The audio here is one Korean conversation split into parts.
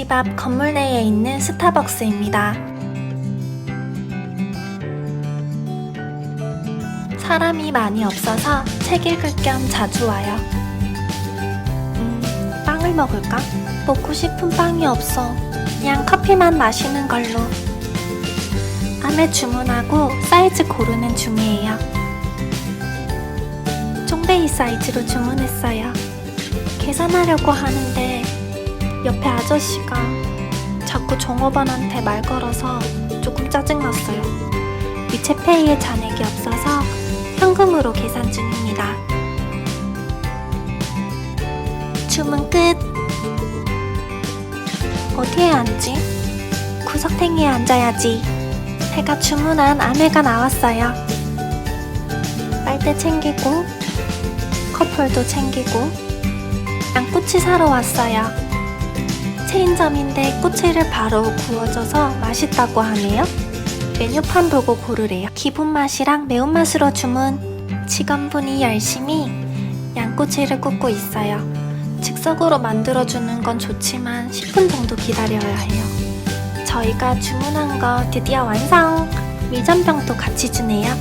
집앞 건물 내에 있는 스타벅스입니다. 사람이 많이 없어서 책 읽을 겸 자주 와요. 음, 빵을 먹을까? 먹고 싶은 빵이 없어. 그냥 커피만 마시는 걸로. 안에 주문하고 사이즈 고르는 중이에요. 쫑베이 사이즈로 주문했어요. 계산하려고 하는데 옆에 아저씨가 자꾸 종업원한테 말 걸어서 조금 짜증났어요. 위챗페이에 잔액이 없어서 현금으로 계산 중입니다. 주문 끝. 어디에 앉지? 구석탱이에 앉아야지. 제가 주문한 아메가 나왔어요. 빨대 챙기고, 컵홀도 챙기고, 양꼬치 사러 왔어요. 체인점인데 꼬치를 바로 구워줘서 맛있다고 하네요. 메뉴판 보고 고르래요. 기본 맛이랑 매운맛으로 주문. 직원분이 열심히 양꼬치를 굽고 있어요. 즉석으로 만들어주는 건 좋지만 10분 정도 기다려야 해요. 저희가 주문한 거 드디어 완성! 밀전병도 같이 주네요.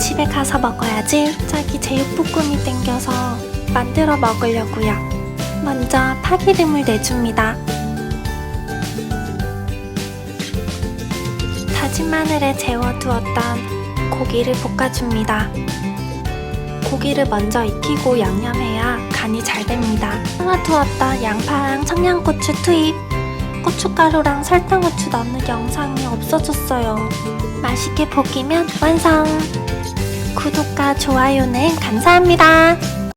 집에 가서 먹어야지. 자기 제육볶음이 땡겨서 만들어 먹으려고요. 먼저 파기름을 내줍니다. 다진 마늘에 재워두었던 고기를 볶아줍니다. 고기를 먼저 익히고 양념해야 간이 잘 됩니다. 삶아두었던 양파랑 청양고추 투입. 고춧가루랑 설탕 후추 넣는 영상이 없어졌어요. 맛있게 볶이면 완성! 구독과 좋아요는 감사합니다.